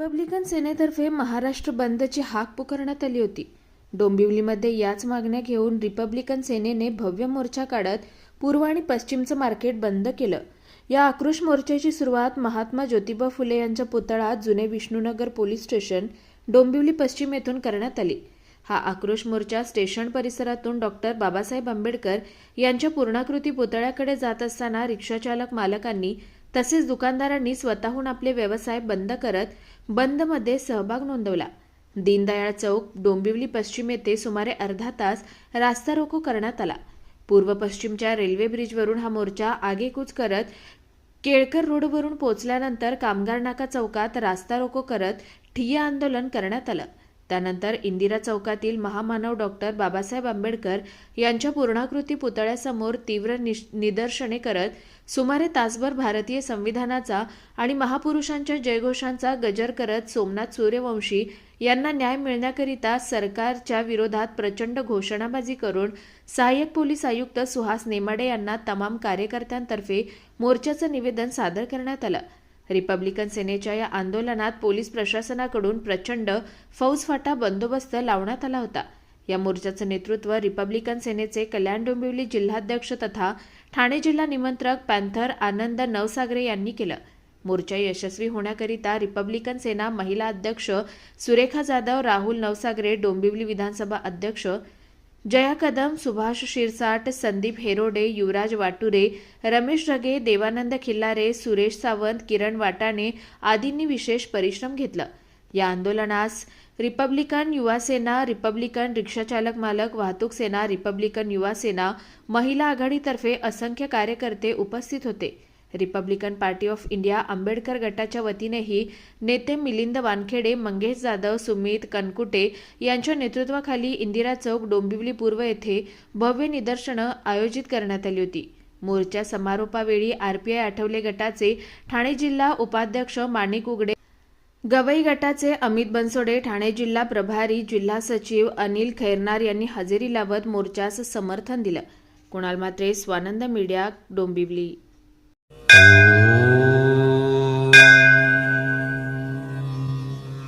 Republican सेनेतर्फे Maharashtra बंदची हाक पुकारण्यात आली होती. डोंबिवलीमध्ये याच मागण्या घेऊन रिपब्लिकन सेनेने भव्य मोर्चा काढत पूर्व आणि पश्चिमचं मार्केट बंद केलं. या आक्रोश मोर्चाची सुरुवात महात्मा ज्योतिबा फुले यांच्या पुतळा जुने विष्णुनगर पोलीस स्टेशन डोंबिवली पश्चिम येथून करण्यात आली. हा आक्रोश मोर्चा स्टेशन परिसरातून डॉक्टर बाबासाहेब आंबेडकर यांच्या पूर्णाकृती पुतळ्याकडे जात असताना रिक्षाचालक मालकांनी तसेच दुकानदारांनी स्वतःहून आपले व्यवसाय बंद करत बंदमध्ये सहभाग नोंदवला. दीनदयाळ चौक डोंबिवली पश्चिम येथे सुमारे अर्धा तास रास्ता रोको करण्यात आला. पूर्व पश्चिमच्या रेल्वे ब्रिजवरून हा मोर्चा आगेकूच करत केळकर रोडवरून पोहोचल्यानंतर कामगार नाका चौकात रास्ता रोको करत ठिय्या आंदोलन करण्यात आलं. त्यानंतर इंदिरा चौकातील महामानव डॉक्टर बाबासाहेब आंबेडकर यांच्या पूर्णाकृती पुतळ्यासमोर तीव्र निश निदर्शने करत सुमारे तासभर भारतीय संविधानाचा आणि महापुरुषांच्या जयघोषांचा गजर करत सोमनाथ सूर्यवंशी यांना न्याय मिळण्याकरिता सरकारच्या विरोधात प्रचंड घोषणाबाजी करून सहाय्यक पोलीस आयुक्त सुहास नेमाडे यांना तमाम कार्यकर्त्यांतर्फे मोर्चाचं निवेदन सादर करण्यात आलं. रिपब्लिकन सेनेच्या या आंदोलनात पोलीस प्रशासनाकडून प्रचंड फौजफाटा बंदोबस्त लावण्यात आला होता. या मोर्चाचं नेतृत्व रिपब्लिकन सेनेचे कल्याण डोंबिवली जिल्हाध्यक्ष तथा ठाणे जिल्हा निमंत्रक पॅन्थर आनंद नवसागरे यांनी केलं. मोर्चा यशस्वी होण्याकरिता रिपब्लिकन सेना महिला अध्यक्ष सुरेखा जाधव राहुल नवसागरे डोंबिवली विधानसभा अध्यक्ष जया कदम सुभाष शिरसाट संदीप हेरोडे युवराज वाटुरे रमेश रगे देवानंद खिल्लारे सुरेश सावंत किरण वाटाणे आदींनी विशेष परिश्रम घेतलं. या आंदोलनास रिपब्लिकन युवा सेना रिपब्लिकन रिक्षाचालक मालक वाहतूक सेना रिपब्लिकन युवा सेना महिला आघाडीतर्फे असंख्य कार्यकर्ते उपस्थित होते. Republican Party of India Ambedkar गटाच्या वतीनेही नेते मिलिंद वानखेडे मंगेश जाधव सुमित कनकुटे यांच्या नेतृत्वाखाली इंदिरा चौक डोंबिवली पूर्व येथे भव्य निदर्शनं आयोजित करण्यात आली होती. मोर्चा समारोपावेळी आरपीआय आठवले गटाचे ठाणे जिल्हा उपाध्यक्ष माणिक उगडे गवई गटाचे अमित बनसोडे ठाणे जिल्हा प्रभारी जिल्हा सचिव अनिल खैरनार यांनी हजेरी लावत मोर्चास समर्थन दिलं. कुणाल मात्रे स्वानंद मीडिया डोंबिवली.